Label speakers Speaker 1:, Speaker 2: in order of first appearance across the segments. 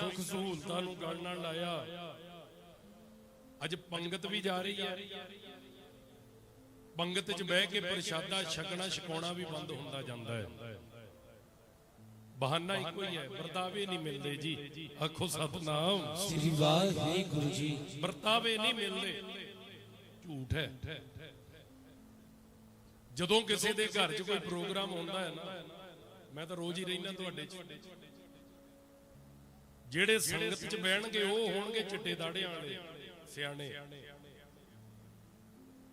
Speaker 1: ਸੁੱਖ ਸਹੂਲਤਾਂ ਨੂੰ ਗਲ ਨਾਲ ਲਾਇਆ। ਅੱਜ ਪੰਗਤ ਵੀ ਜਾ ਰਹੀ ਹੈ। ਪੰਗਤ 'ਚ ਬਹਿ ਕੇ ਪ੍ਰਸ਼ਾਦਾ ਛਕਣਾ ਛਕਾਉਣਾ ਵੀ ਬੰਦ ਹੁੰਦਾ ਜਾਂਦਾ ਹੈ। ਬਹਾਨਾ ਇੱਕੋ ਹੀ ਹੈ ਵਰਤਾਵੇ ਨਹੀਂ ਮਿਲਦੇ ਜੀ। ਆਖੋ ਸਤਨਾਮ।
Speaker 2: ਸ੍ਰੀ ਵਾਹਿਗੁਰੂ ਜੀ।
Speaker 1: ਵਰਤਾਵੇ ਨਹੀਂ ਮਿਲਦੇ। ਝੂਠ ਹੈ। ਜਦੋਂ ਕਿਸੇ ਦੇ ਘਰ 'ਚ ਕੋਈ ਪ੍ਰੋਗਰਾਮ ਹੁੰਦਾ ਹੈ ਨਾ ਮੈਂ ਤਾਂ ਰੋਜ਼ ਹੀ ਰਹਿਣਾ ਤੁਹਾਡੇ 'ਚ। ਜਿਹੜੇ ਸੰਗਤ 'ਚ ਬਹਿਣਗੇ, ਉਹ ਹੋਣਗੇ ਚਿੱਟੇ ਦਾੜਿਆਂ ਵਾਲੇ, ਸਿਆਣੇ।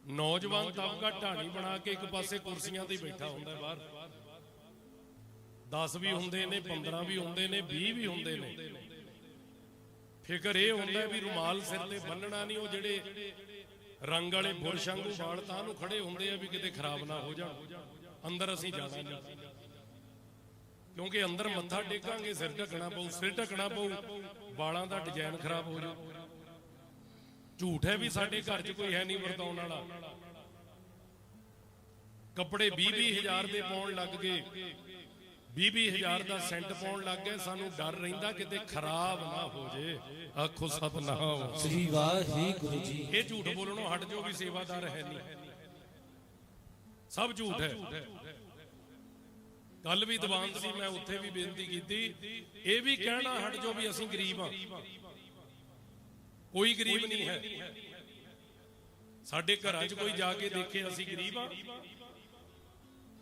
Speaker 1: ਨੌਜਵਾਨ ਤਬਕਾ ਢਾਣੀ ਬਣਾ ਕੇ ਇੱਕ ਪਾਸੇ ਕੁਰਸੀਆਂ ਤੇ ਬੈਠਾ ਹੁੰਦਾ ਬਾਹਰ। 10 ਵੀ ਹੁੰਦੇ ਨੇ 15 ਵੀ ਹੁੰਦੇ ਨੇ 20 ਵੀ ਹੁੰਦੇ ਨੇ। ਫਿਕਰ ਇਹ ਹੁੰਦਾ ਵੀ ਰੁਮਾਲ ਸਿਰ ਤੇ ਬੰਨਣਾ ਨਹੀਂ, ਉਹ ਜਿਹੜੇ ਰੰਗ ਵਾਲੇ ਬੁਰਸ਼ ਵਾਂਗੂ ਵਾਲ ਤਾਂ ਨੂੰ ਖੜੇ ਹੁੰਦੇ ਆ ਵੀ ਕਿਤੇ ਖਰਾਬ ਨਾ ਹੋ ਜਾਣ। ਅੰਦਰ ਅਸੀਂ ਜਾਣਾ ਨਹੀਂ। ਕਿਉਂਕਿ ਅੰਦਰ ਮੱਥਾ ਟੇਕਾਂਗੇ ਸਿਰ ਢਕਣਾ ਪਊ ਸਿਰ ਢਕਣਾ ਪਊ ਵਾਲਾਂ ਦਾ ਡਿਜ਼ਾਈਨ ਖਰਾਬ ਹੋ ਜਾਊ। ਝੂਠ ਹੈ ਵੀ ਸਾਡੇ ਘਰ 'ਚ ਕੋਈ ਹੈ ਨਹੀਂ ਵਰਤਾਉਣ ਵਾਲਾ। ਕੱਪੜੇ 20 ਹਜ਼ਾਰ ਦੇ ਪਾਉਣ ਲੱਗ ਗਏ। 20 ਹਜ਼ਾਰ ਦਾ ਸੈਂਟ ਪਾਉਣ ਲੱਗ ਗਏ ਸਾਨੂੰ ਡਰ ਰਹਿੰਦਾ ਕਿਤੇ ਖਰਾਬ ਨਾ ਹੋ ਜੇ। ਆਖੋ ਸਤਨਾਮ।
Speaker 2: ਸ੍ਰੀ ਵਾਹਿਗੁਰੂ ਜੀ।
Speaker 1: ਇਹ ਝੂਠ ਬੋਲਣੋਂ ਹਟ ਜਾਓ ਵੀ ਸੇਵਾਦਾਰ ਹੈ ਨਹੀਂ। ਸਭ ਝੂਠ ਹੈ। ਕੱਲ ਵੀ ਦੀਵਾਨ ਸੀ ਮੈਂ ਉੱਥੇ ਵੀ ਬੇਨਤੀ ਕੀਤੀ। ਇਹ ਵੀ ਕਹਿਣਾ ਹਟ ਜਾਓ ਵੀ ਅਸੀਂ ਗਰੀਬ ਹਾਂ। ਕੋਈ ਗਰੀਬ ਨਹੀਂ ਹੈ। ਸਾਡੇ ਘਰਾਂ 'ਚ ਕੋਈ ਜਾ ਕੇ ਦੇਖੇ ਅਸੀਂ ਗਰੀਬ ਹਾਂ।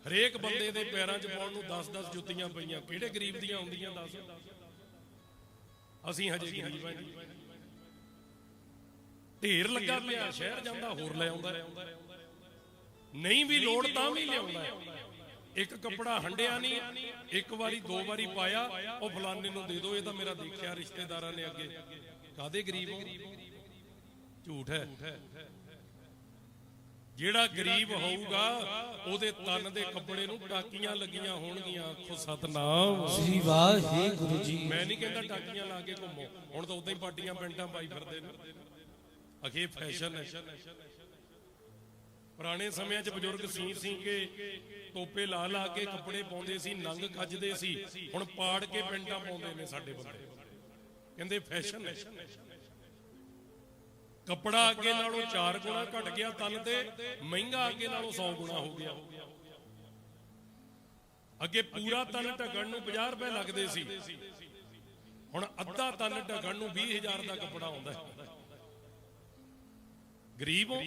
Speaker 1: ਹਰੇਕ ਬੰਦੇ ਦੇ ਪੈਰਾਂ 'ਚ ਪਾਉਣ ਨੂੰ 10-10 ਜੁੱਤੀਆਂ ਪਈਆਂ। ਕਿਹੜੇ ਗਰੀਬ ਦੀਆਂ ਹੁੰਦੀਆਂ ਦੱਸ। ਅਸੀਂ ਹਜੇ ਗਰੀਬ ਹਾਂ ਜੀ। ਢੇਰ ਲੱਗਾ ਪਿਆ। ਸ਼ਹਿਰ ਜਾਂਦਾ, ਹੋਰ ਲੈ ਆਉਂਦਾ। ਨਹੀਂ ਵੀ ਲੋੜ ਤਾਂ ਵੀ ਲਿਆਉਂਦਾ। ਇੱਕ ਕੱਪੜਾ ਹੰਡਿਆ ਨਹੀਂ ਇੱਕ ਵਾਰੀ ਦੋ ਵਾਰੀ ਪਾਇਆ ਉਹ ਫਲਾਣੇ ਨੂੰ ਦੇ ਦਿਓ ਇਹ ਤਾਂ ਮੇਰਾ ਦੇਖਿਆ ਰਿਸ਼ਤੇਦਾਰਾਂ ਨੇ ਅੱਗੇ। ਕਾਦੇ ਗਰੀਬ ਹੋ? ਝੂਠ ਹੈ। ਜਿਹੜਾ ਗਰੀਬ ਹੋਊਗਾ ਉਹਦੇ ਤਨ ਦੇ ਕੱਪੜੇ ਨੂੰ ਟਾਕੀਆਂ ਲੱਗੀਆਂ ਹੋਣਗੀਆਂ। ਆਖੋ ਸਤਨਾਮ।
Speaker 2: ਸ੍ਰੀ ਵਾਹਿਗੁਰੂ ਜੀ।
Speaker 1: ਮੈਂ ਨਹੀਂ ਕਹਿੰਦਾ ਟਾਕੀਆਂ ਲਾ ਕੇ ਘੁੰਮੋ। ਹੁਣ ਤਾਂ ਉਦਾਂ ਹੀ ਪਾਟੀਆਂ ਪੈਂਟਾਂ ਪਾਈ ਫਿਰਦੇ ਨੇ। ਅਖੇ ਫੈਸ਼ਨ ਹੈ। ਪੁਰਾਣੇ ਸਮਿਆਂ 'ਚ ਬਜ਼ੁਰਗ ਸੀ ਸੀ ਕੇ ਟੋਪੇ ਲਾ ਲਾ ਕੇ ਕੱਪੜੇ ਪਾਉਂਦੇ ਸੀ, ਨੰਗ ਕੱਜਦੇ ਸੀ। ਹੁਣ ਪਾੜ ਕੇ ਪੈਂਟਾਂ ਪਾਉਂਦੇ ਨੇ ਸਾਡੇ ਬੰਦੇ। ਕਹਿੰਦੇ ਫੈਸ਼ਨ ਹੈ। ਕੱਪੜਾ ਅੱਗੇ ਨਾਲੋਂ 4 ਗੁਣਾ ਘਟ ਗਿਆ, ਤਨ ਤੇ ਮਹਿੰਗਾ ਅੱਗੇ ਨਾਲੋਂ 100 ਗੁਣਾ ਹੋ ਗਿਆ। ਅੱਗੇ ਪੂਰਾ ਤਨ ਢਕਣ ਨੂੰ 50 ਰੁਪਏ ਲੱਗਦੇ ਸੀ। ਹੁਣ ਅੱਧਾ ਤਨ ਢਕਣ ਨੂੰ 20000 ਦਾ ਕੱਪੜਾ ਆਉਂਦਾ ਗਰੀਬ ਹੋ।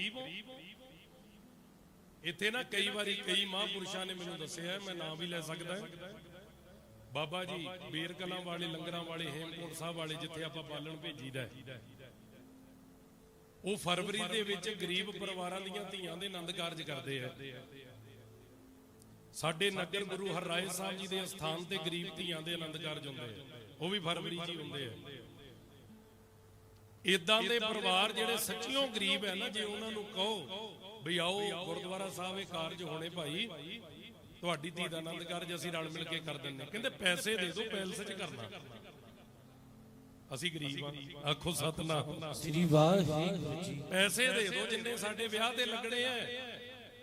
Speaker 1: ਇੱਥੇ ਨਾ ਕਈ ਵਾਰੀ ਕਈ ਮਹਾਂਪੁਰਸ਼ਾਂ ਨੇ ਮੈਨੂੰ ਦੱਸਿਆ, ਮੈਂ ਨਾਮ ਵੀ ਲੈ ਸਕਦਾ ਬਾਬਾ ਜੀ ਬੇਰ ਕਲਾਂ ਵਾਲੇ, ਲੰਗਰਾਂ ਵਾਲੇ, ਹੇਮਕੁੰਟ ਸਾਹਿਬ ਵਾਲੇ, ਜਿੱਥੇ ਆਪਾਂ ਪਾਲਣ ਭੇਜੀਦਾ ਉਹ ਫਰਵਰੀ ਦੇ ਵਿੱਚ ਗਰੀਬ ਪਰਿਵਾਰਾਂ ਦੀਆਂ ਧੀਆਂ ਦੇ ਆਨੰਦ ਕਾਰਜ ਕਰਦੇ ਆ। ਸਾਡੇ ਨਗਰ ਗੁਰੂ ਹਰਰਾਏ ਸਾਹਿਬ ਜੀ ਦੇ ਸਥਾਨ ਤੇ ਗਰੀਬ ਧੀਆਂ ਦੇ ਆਨੰਦ ਕਾਰਜ ਹੁੰਦੇ ਆ। ਉਹ ਵੀ ਫਰਵਰੀ 'ਚ ਹੀ ਹੁੰਦੇ ਆ। ਇਦਾਂ ਦੇ ਪਰਿਵਾਰ ਜਿਹੜੇ ਸੱਚੀਓ ਗਰੀਬ ਹੈ ਨਾ, ਜੇ ਉਹਨਾਂ ਨੂੰ ਕਹੋ ਵੀ ਆਓ ਗੁਰਦੁਆਰਾ ਸਾਹਿਬ ਇਹ ਕਾਰਜ ਹੋਣੇ ਭਾਈ। ਤੁਹਾਡੀ ਧੀ ਦਾ ਆਨੰਦ ਕਾਰਜ ਅਸੀਂ ਰਲ ਮਿਲ ਕੇ ਕਰ ਹਾਂ। ਕਹਿੰਦੇ ਪੈਸੇ ਦੇ ਦਿਓ ਪੈਲਸ 'ਚ ਕਰਨਾ। ਅਸੀਂ ਗਰੀਬ ਆ ਆਖੋ ਸਤਨਾਮ।
Speaker 2: ਸ੍ਰੀ ਵਾਹਿਗੁਰੂ ਜੀ
Speaker 1: ਪੈਸੇ ਦੇ ਦਿਓ ਜਿੰਨੇ ਸਾਡੇ ਵਿਆਹ ਤੇ ਲੱਗਣੇ ਐ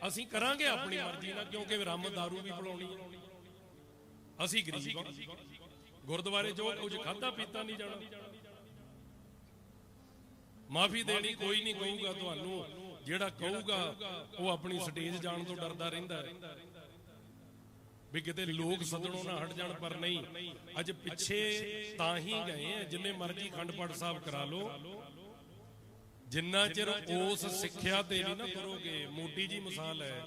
Speaker 1: ਅਸੀਂ ਕਰਾਂਗੇ ਆਪਣੀ ਮਰਜ਼ੀ ਨਾਲ ਕਿਉਂਕਿ ਰਮ ਦਾਰੂ ਵੀ ਪਿਲਾਉਣੀ ਹੈ ਅਸੀਂ ਗਰੀਬ ਆ ਗੁਰਦੁਆਰੇ ਜੋ ਕੁਝ ਖਾਦਾ ਪੀਤਾ ਨਹੀਂ ਜਾਣਾ। ਮਾਫੀ ਦੇਣੀ ਕੋਈ ਨਹੀਂ ਕਹੂਗਾ ਤੁਹਾਨੂੰ। ਜਿਹੜਾ ਕਹੂਗਾ, ਉਹ ਆਪਣੀ ਸਟੇਜ ਜਾਣ ਤੋਂ ਡਰਦਾ ਰਹਿੰਦਾ ਹੈ। ਵੀ ਕਿਤੇ ਲੋਕ ਸਦਣੋਂ ਨਾ ਹਟ ਜਾਣ, ਪਰ ਨਹੀਂ। ਅੱਜ ਪਿੱਛੇ ਤਾਂ ਹੀ ਗਏ ਆ, ਜਿੰਨੇ ਮਰਜ਼ੀ ਖੰਡ ਪਾਠ ਸਾਹਿਬ ਕਰਾ ਲਓ। ਜਿੰਨਾ ਚਿਰ ਉਸ ਸਿੱਖਿਆ ਤੇ ਨਹੀਂ ਨਾ ਕਰੋਗੇ ਮੋਟੀ ਜੀ ਮਿਸਾਲ ਹੈ,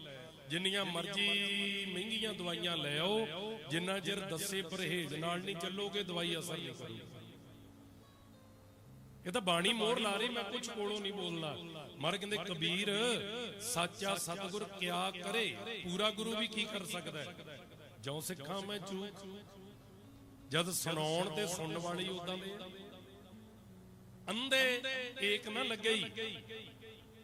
Speaker 1: ਜਿੰਨੀਆਂ ਮਰਜ਼ੀ ਮਹਿੰਗੀਆਂ ਦਵਾਈਆਂ ਲੈ ਆਓ, ਜਿੰਨਾ ਚਿਰ ਦੱਸੇ ਪਰਹੇਜ਼ ਨਾਲ ਨਹੀਂ ਚੱਲੋਗੇ, ਦਵਾਈ ਅਸਰ ਨਹੀਂ ਕਰੂਗੀ। ਇਹ ਤਾਂ ਬਾਣੀ ਮੋਹਰ ਲਾ ਰਹੀ ਮੈਂ ਕੁਝ ਕੋਲੋਂ ਨਹੀਂ ਬੋਲਣਾ। ਮਰ ਕਹਿੰਦੇ ਕਬੀਰ ਸੱਚਾ ਸਤਗੁਰ ਕਿਆ ਕਰੇ? ਪੂਰਾ ਗੁਰੂ ਵੀ ਕੀ ਕਰ ਸਕਦਾ ਹੈ? ਜਿਉ ਸਿੱਖਾਂ ਮੈਂ ਚੂਕ ਜਦ ਸੁਣਾਉਣ ਤੇ ਸੁਣਨ ਵਾਲੀ ਉਦਾਂ ਦੇ। ਅੰਧੇ ਏਕ ਨਾ ਲੱਗਈ।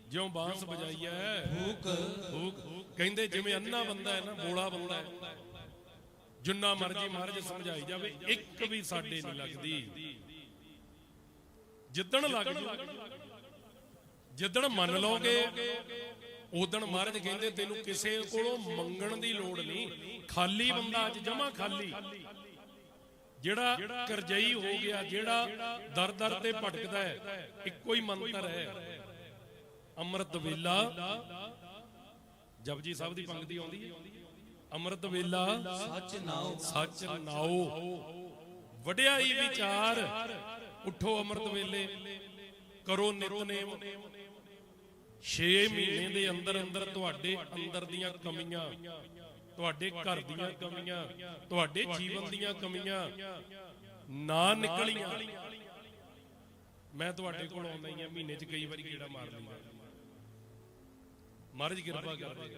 Speaker 1: ਜਿਉ ਬਾਂਸ ਵਜਾਈ ਐ
Speaker 2: ਹੁਕ
Speaker 1: ਹੂਕ ਕਹਿੰਦੇ ਜਿਵੇਂ ਅੰਨਾ ਬੰਦਾ ਹੈ ਨਾ ਬੋਲਾ ਬੰਦਾ ਹੈ। ਜਿੰਨਾ ਮਰਜ਼ੀ ਮਹਾਰਾਜ ਸਮਝਾਈ ਜਾਵੇ ਇੱਕ ਵੀ ਸਾਡੇ ਨਹੀਂ ਲੱਗਦੀ। ਜਿੱਦਣ ਲੱਗ ਜਿੱਦਣ ਮੰਨ ਲਓਗੇ ਉਦਣ ਮਹਾਰਾਜ ਕਹਿੰਦੇ ਤੈਨੂੰ ਕਿਸੇ ਕੋਲੋਂ ਮੰਗਣ ਦੀ ਲੋੜ ਨਹੀਂ। ਖਾਲੀ ਬੰਦਾ ਅੱਜ ਜਮਾ ਖਾਲੀ। ਜਿਹੜਾ ਕਰਜਈ ਹੋ ਗਿਆ ਜਿਹੜਾ ਦਰ ਦਰ ਤੇ ਭਟਕਦਾ ਹੈ ਇੱਕੋ ਹੀ ਮੰਤਰ ਹੈ ਅੰਮ੍ਰਿਤ ਵੇਲਾ। ਜਪਜੀ ਸਾਹਿਬ ਦੀ ਪੰਕਤੀ ਆਉਂਦੀ ਹੈ ਅੰਮ੍ਰਿਤ ਵੇਲਾ
Speaker 2: ਸੱਚ ਨਾਉ
Speaker 1: ਸੱਚ ਨਾਓ। ਵਡਿਆਈ ਵਿਚਾਰ ਉਠੋ ਅੰਮ੍ਰਿਤ ਵੇਲੇ, ਕਰੋ ਨਿਤਨੇਮ। 6 ਮਹੀਨੇ ਦੇ ਅੰਦਰ ਅੰਦਰ ਤੁਹਾਡੇ ਅੰਦਰ ਦੀਆਂ ਕਮੀਆਂ, ਤੁਹਾਡੇ ਘਰ ਦੀਆਂ ਕਮੀਆਂ, ਤੁਹਾਡੇ ਜੀਵਨ ਦੀਆਂ ਕਮੀਆਂ ਨਾ ਨਿਕਲੀਆਂ। ਮੈਂ ਤੁਹਾਡੇ ਕੋਲ ਆਉਂਦਾ ਹੀ ਆ, ਮਹੀਨੇ 'ਚ ਕਈ ਵਾਰੀ ਗੇੜਾ ਮਾਰ ਲਈਦਾ ਮਹਾਰਾਜ ਕਿਰਪਾ ਕਰਦੇ